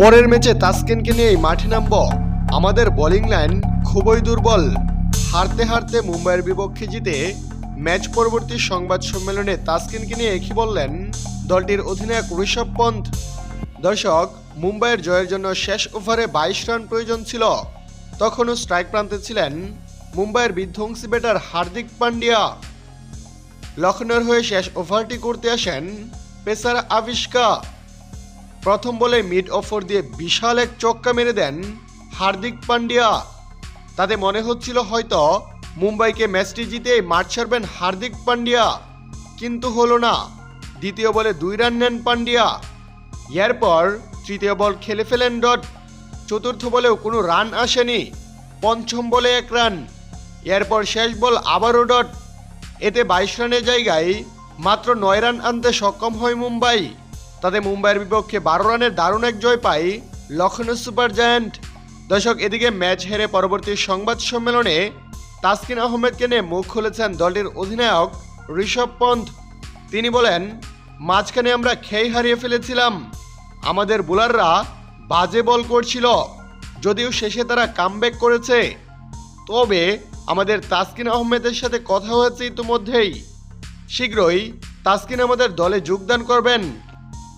পরের ম্যাচে তাসকিনকে নিয়েই মাঠে নামব। আমাদের বোলিং লাইন খুবই দুর্বল। হারতে হারতে মুম্বাইয়ের বিপক্ষে জিতে ম্যাচ পরবর্তী সংবাদ সম্মেলনে তাসকিনকে নিয়ে একই বললেন দলটির অধিনায়ক ঋষভ পন্থ? দর্শক, মুম্বাইয়ের জয়ের জন্য শেষ ওভারে বাইশ রান প্রয়োজন ছিল। তখনও স্ট্রাইক প্রান্তে ছিলেন মুম্বাইয়ের বিধ্বংসী ব্যাটার হার্দিক পান্ডিয়া। লখনৌর হয়ে শেষ ওভারটি করতে আসেন পেসার আবিষ্কা। প্রথম বলে মিড অফর দিয়ে বিশাল এক চক্কা মেরে দেন হার্দিক পান্ডিয়া। তাতে মনে হচ্ছিল হয়তো মুম্বাইকে ম্যাচটি জিতে মাঠ ছাড়বেন হার্দিক পান্ডিয়া। কিন্তু হলো না। দ্বিতীয় বলে দুই রান নেন পান্ডিয়া। এরপর তৃতীয় বল খেলে ফেলেন ডট। চতুর্থ বলেও কোনো রান আসেনি। পঞ্চম বলে এক রান এরপর শেষ বল আবারও ডট। এতে বাইশ রানের জায়গায় মাত্র নয় রান আনতে সক্ষম হয় মুম্বাই। তাতে মুম্বাইয়ের বিপক্ষে বারো রানের দারুণ এক জয় পায় লখনৌ সুপার জায়ান্ট। দর্শক, এদিকে ম্যাচ হেরে পরবর্তী সংবাদ সম্মেলনে তাসকিন আহমেদকে নিয়ে মুখ খুলেছেন দলটির অধিনায়ক ঋষভ পন্থ। তিনি বলেন, মাঝখানে আমরা খেই হারিয়ে ফেলেছিলাম। আমাদের বোলাররা বাজে বল করছিল। যদিও শেষে তারা কামব্যাক করেছে। তবে আমাদের তাসকিন আহমেদের সাথে কথা হয়েছে ইতিমধ্যেই। শীঘ্রই তাসকিন আমাদের দলে যোগদান করবেন।